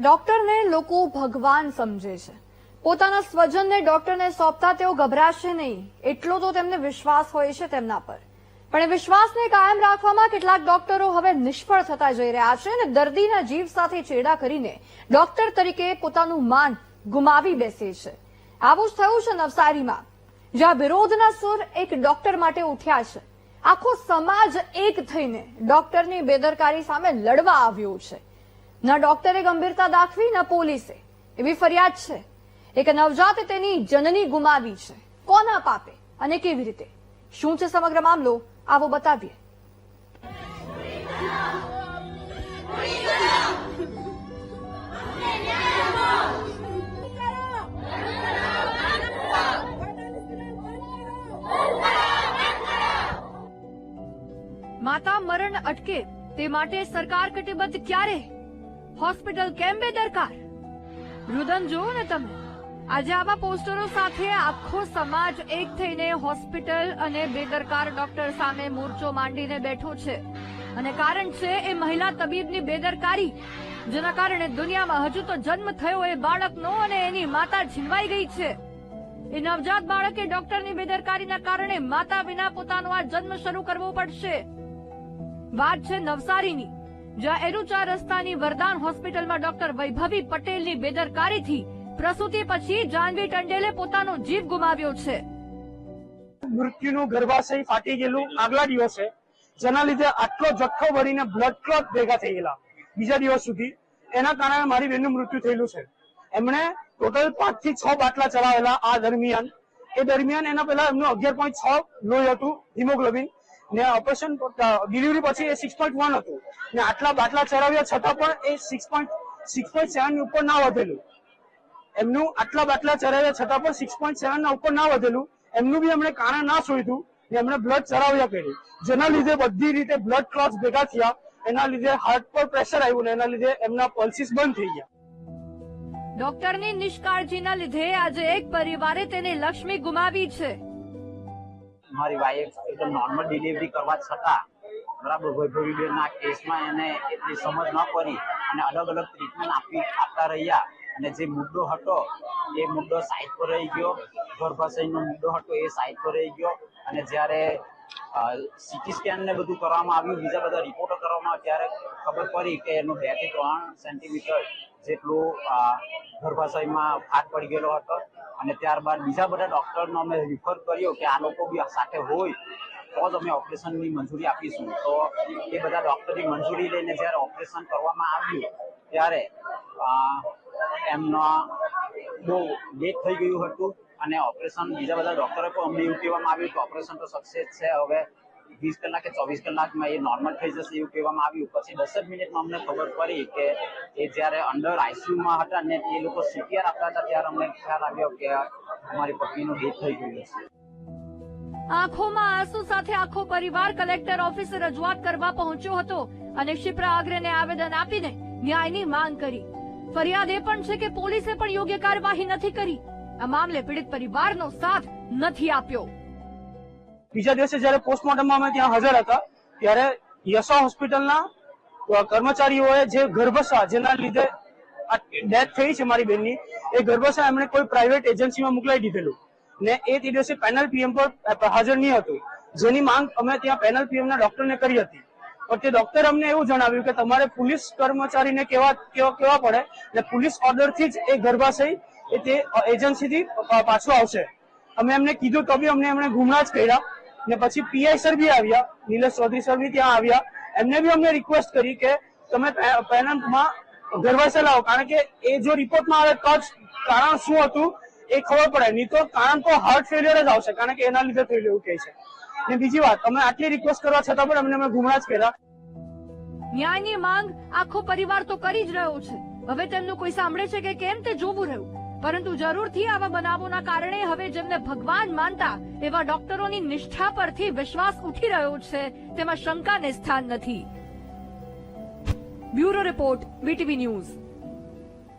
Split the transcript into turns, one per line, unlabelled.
ડોક્ટરને લોકો ભગવાન સમજે છે. પોતાના સ્વજનને ડોક્ટરને સોંપતા તેઓ ગભરાશે નહીં. એટલો તો તેમને વિશ્વાસ હોય છે તેમના પર. પણ એ વિશ્વાસને કાયમ રાખવામાં કેટલાક ડોક્ટરો હવે નિષ્ફળ થતા જઈ રહ્યા છે અને દર્દીના જીવ સાથે ચેડા કરીને ડોક્ટર તરીકે પોતાનું માન ગુમાવી બેસે છે. આવું જ થયું છે નવસારીમાં, જ્યાં વિરોધના સુર એક ડોક્ટર માટે ઉઠ્યા છે. આખો સમાજ એક થઈને ડોક્ટરની બેદરકારી સામે લડવા આવ્યો છે. ન ડોક્ટરે ગંભીરતા દાખવી, ના પોલીસે. એવી ફરિયાદ છે એક નવજાતે તેની જનની ગુમાવી છે. કોના પાપે અને કેવી રીતે? શું છે સમગ્ર મામલો? આવો બતાવીએ. માતા મરણ અટકે તે માટે સરકાર કટિબદ્ધ ક્યારે? હોસ્પિટલ કેમ બેદરકાર? રુદન, જુઓ ને તમે. આજે આવા પોસ્ટરો સાથે આખો સમાજ એક થઈને હોસ્પિટલ અને બેદરકાર ડોક્ટર સામે મોરચો માંડીને બેઠો છે. અને કારણ છે એ મહિલા તબીબની બેદરકારી, જેના કારણે દુનિયામાં હજુ તો જન્મ થયો એ બાળકનો અને એની માતા છીનવાઈ ગઈ છે. એ નવજાત બાળકે ડોક્ટરની બેદરકારીના કારણે માતા વિના પોતાનો આ જન્મ શરૂ કરવો પડશે. વાત છે નવસારીની. જ્યાં એરુચા રસ્તાની વરદાન હોસ્પિટલમાં ડોક્ટર વૈભવી પટેલની બેદરકારીથી પ્રસૂતિ પછી જાનવી ટંડેલે પોતાનો જીવ ગુમાવ્યો છે.
મૃત્યુનું ગર્ભાશય ફાટી ગયેલું આગલા દિવસે, જેના લીધે આટલો જથ્થો ભરીને બ્લડ ક્લોટ ભેગા થઈ ગયેલા. બીજા દિવસ સુધી એના કારણે મારી બેનનું મૃત્યુ થયેલું છે. એમણે ટોટલ પાંચથી છ બાટલા ચલાવેલા આ દરમિયાન. એ દરમિયાન એના પહેલા એમનું અગિયાર પોઈન્ટ છ લોહી હતું, હિમોગ્લોબિન. ને ઓપરેશન ડિલિવરી પછી એ સિક્સ પોઈન્ટ વન હતું. ને આટલા બાટલા ચડાવ્યા છતાં પણ એ six point six point seven ઉપર ના વધેલું. એમનું આટલા બાટલા ચડાવ્યા છતાં પણ સિક્સ પોઈન્ટ સેવન ના ઉપર ના વધેલું. એમનું બી એમણે કારણ ના શોધ્યું ને એમણે બ્લડ ચડાવ્યા કર્યું. જેના લીધે બધી રીતે બ્લડ ક્લોટ્સ ભેગા થયા. એના લીધે હાર્ટ પર પ્રેશર આવ્યું ને એના લીધે એમના પલ્સીસ બંધ થઈ ગયા.
ડોક્ટરની નિષ્કાળજીના લીધે આજે એક પરિવારે તેની લક્ષ્મી ગુમાવી છે.
મારી વાઈફ એકદમ નોર્મલ ડિલિવરી કરવા છતાં, બરાબર, વૈભવીબેનના કેસમાં એને એટલી સમજ ન કરી અને અલગ અલગ ટ્રીટમેન્ટ આપી, આપતા રહ્યા. અને જે મુદ્દો હતો, એ મુદ્દો સાઈડ પર રહી ગયો. ગર્ભાશયનો મુદ્દો હતો, એ સાઈડ પર રહી ગયો. અને જ્યારે સીટી સ્કેન ને બધું કરવામાં આવ્યું. બીજા બધા રિપોર્ટો કરવામાં ત્યારે ખબર પડી કે એનું બેથી ત્રણ સેન્ટીમીટર જેટલું ગર્ભાશયમાં ફાટ પડી ગયેલો હતો. અને ત્યારબાદ બીજા બધા ડોક્ટરનો અમે રિફર કર્યો કે આ લોકો બી સાથે હોય તો જ અમે ઓપરેશનની મંજૂરી આપીશું. તો એ બધા ડોક્ટરની મંજૂરી લઈને જ્યારે ઓપરેશન કરવામાં આવ્યું, ત્યારે એમનો બહુ લેટ થઈ ગયું હતું. અને ઓપરેશન બીજા બધા ડોક્ટરો પણ અમને એવું કહેવામાં આવ્યું કે ઓપરેશન તો સક્સેસ છે, હવે વીસ કલાક કે ચોવીસ કલાકમાં એ નોર્મલ થઈ જશે એવું કહેવામાં આવ્યું. પછી દસ જ મિનિટમાં અમને ખબર પડી કે એ જ્યારે અંડર આઈસીયુમાં હતા ને એ લોકો સીપીઆર આપતા હતા, ત્યારે અમને ખ્યાલ આવ્યો કે અમારી પત્નીનું ડેથ થઈ ગયું છે.
આંખોમાં આંસુ સાથે આખો પરિવાર કલેક્ટર ઓફિસે રજૂઆત કરવા પહોંચ્યો હતો અને ક્ષિપ્રા આગ્રેને આવેદન આપીને ન્યાયની માંગ કરી. ફરિયાદ એ પણ છે કે પોલીસે પણ યોગ્ય કાર્યવાહી નથી કરી. આ મામલે પીડિત પરિવારનો સાથ નથી આપ્યો.
બીજા દિવસે જયારે પોસ્ટમોર્ટમમાં અમે ત્યાં હાજર હતા, ત્યારે યશા હોસ્પિટલના કર્મચારીઓએ જે ગર્ભશા જેના લીધે ડેથ થઈ છે મારી બેનની, એ ગર્ભશા એમણે કોઈ પ્રાઇવેટ એજન્સીમાં મોકલાઈ દીધેલું. ને એ તે દિવસે પેનલ પીએમ પર હાજર નહીં હતું. જેની માંગ અમે ત્યાં પેનલ પીએમ ના ડોક્ટરને કરી હતી. પણ તે ડોક્ટર અમને એવું જણાવ્યું કે તમારે પોલીસ કર્મચારીને કેવા કેવા કેવા પડે ને પોલીસ ઓર્ડરથી જ એ ગર્ભાશય એ તે એજન્સીથી પાછું આવશે. અમે એમને કીધું, તો બી અમને એમણે ગુમરાહ જ કર્યા. ને પછી પીઆઈ સર બી આવ્યા, નીલેશ ચૌધરી સર બી ત્યાં આવ્યા. એમને બી અમને રિક્વેસ્ટ કરી કે તમે પેનલમાં ગર્ભાશય લાવો. કારણ કે એ જો રિપોર્ટમાં આવે તો જ કારણ શું હતું એ ખબર પડે. નહીં તો કારણ તો હાર્ટ ફેલિયર જ આવશે. કારણ કે એના લીધે થયેલું એવું કહે છે. ને બીજી વાત, અમે આટલી રિક્વેસ્ટ કરવા છતાં પણ અમને અમે ગુમરાહ જ કર્યા.
ન્યાયની માંગ આખો પરિવાર તો કરી જ રહ્યો છે. હવે તેમનું કોઈ સાંભળે છે કે કેમ તે જોવું રહ્યું? પરંતુ જરૂરથી આવા બનાવોના કારણે હવે જેમને ભગવાન માનતા એવા ડોક્ટરોની નિષ્ઠા પરથી વિશ્વાસ ઉઠી રહ્યો છે, તેમાં શંકાને સ્થાન નથી. Bureau report BTV news.